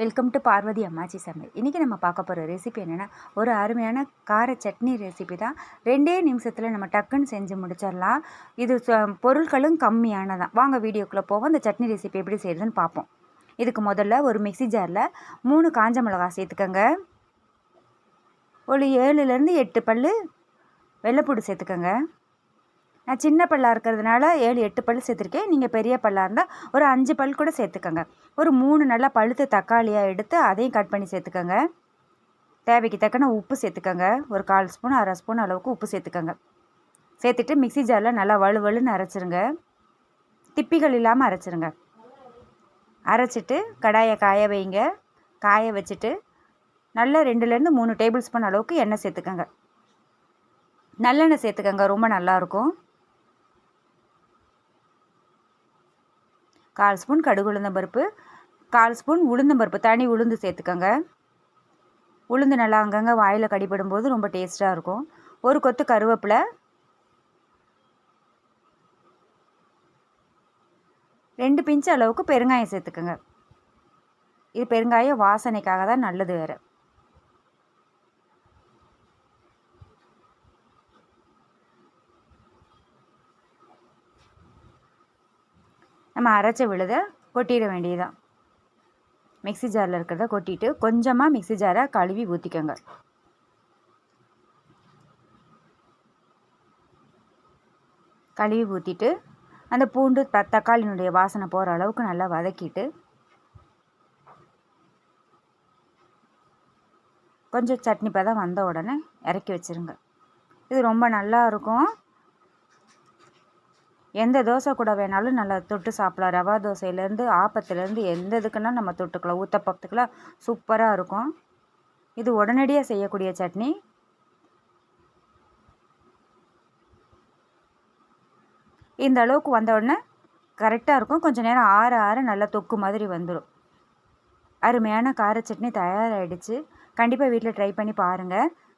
Welcome to Parvati அம்மாச்சி சமையல். இன்றைக்கி நம்ம பார்க்க போகிற ரெசிபி என்னென்னா ஒரு அருமையான கார சட்னி ரெசிபி தான். ரெண்டே நிமிஷத்தில் நம்ம டக்குன்னு செஞ்சு முடிச்சிடலாம். இது ச- பொருட்களும் கம்மியானதான். வாங்க வீடியோக்குள்ளே போவோம். அந்த சட்னி ரெசிபி எப்படி செய்கிறதுன்னு பார்ப்போம். இதுக்கு முதல்ல ஒரு மிக்ஸி ஜாரில் மூணு காஞ்ச மிளகாய் சேர்த்துக்கோங்க. ஒரு ஏழுலேருந்து எட்டு பல் வெள்ளைப்பூடு சேர்த்துக்கோங்க. நான் சின்ன பல்லாக இருக்கிறதுனால ஏழு எட்டு பல் சேர்த்துருக்கேன். நீங்கள் பெரிய பல்லாக இருந்தால் ஒரு அஞ்சு பல் கூட சேர்த்துக்கோங்க. ஒரு மூணு நல்லா பழுத்த தக்காளியாக எடுத்து அதையும் கட் பண்ணி சேர்த்துக்கோங்க. தேவைக்கு தக்கன உப்பு சேர்த்துக்கோங்க. ஒரு கால் ஸ்பூன் அரை ஸ்பூன் அளவுக்கு உப்பு சேர்த்துக்கோங்க. சேர்த்துட்டு மிக்ஸி ஜாரில் நல்லா வலுவலுன்னு அரைச்சிருங்க. திப்பிகள் இல்லாமல் அரைச்சிருங்க. அரைச்சிட்டு கடாயை காய வைங்க. காய வச்சுட்டு நல்லா ரெண்டுலேருந்து மூணு டேபிள் ஸ்பூன் அளவுக்கு எண்ணெய் சேர்த்துக்கோங்க. நல்லெண்ணெய் சேர்த்துக்கோங்க. ரொம்ப நல்லாயிருக்கும் கால் ஸ்பூன் கடுகு உளுந்தம்பருப்பு கால் ஸ்பூன் உளுந்தம்பருப்பு தனி உளுந்து சேர்த்துக்கோங்க. உளுந்து நல்லா அங்கங்கே வாயில் கடிபடும்போது ரொம்ப டேஸ்ட்டாக இருக்கும். ஒரு கொத்து கருவேப்பிலை. ரெண்டு பிஞ்சு அளவுக்கு பெருங்காயம் சேர்த்துக்கோங்க. இது பெருங்காயம் வாசனைக்காக தான் நல்லது வேறு. நம்ம அரைச்ச விழுத கொட்டிட வேண்டியதுதான். மிக்ஸி ஜாரில் இருக்கிறத கொட்டிட்டு கொஞ்சமாக மிக்ஸி ஜாரை கழுவி ஊற்றிக்கோங்க கழுவி ஊற்றிட்டு அந்த பூண்டு தக்காளினுடைய வாசனை போகிற அளவுக்கு நல்லா வதக்கிட்டு கொஞ்சம் சட்னி பதம் வந்த உடனே இறக்கி வச்சிருங்க. இது ரொம்ப நல்லா இருக்கும். எந்த தோசை கூட வேணாலும் நல்லா தொட்டு சாப்பிடலாம். ரவா தோசையிலேருந்து ஆப்பத்துலேருந்து எந்த இதுக்குன்னா நம்ம தொட்டுக்கலாம். ஊத்தப்பத்துக்கெலாம் சூப்பராக இருக்கும். இது உடனடியாக செய்யக்கூடிய சட்னி. இந்த அளவுக்கு வந்த உடனே கரெக்டாக இருக்கும். கொஞ்சம் நேரம் ஆற ஆற நல்லா தொக்கு மாதிரி வந்துடும் அருமையான கார சட்னி தயாராகிடுச்சு கண்டிப்பாக வீட்டில் ட்ரை பண்ணி பாருங்கள்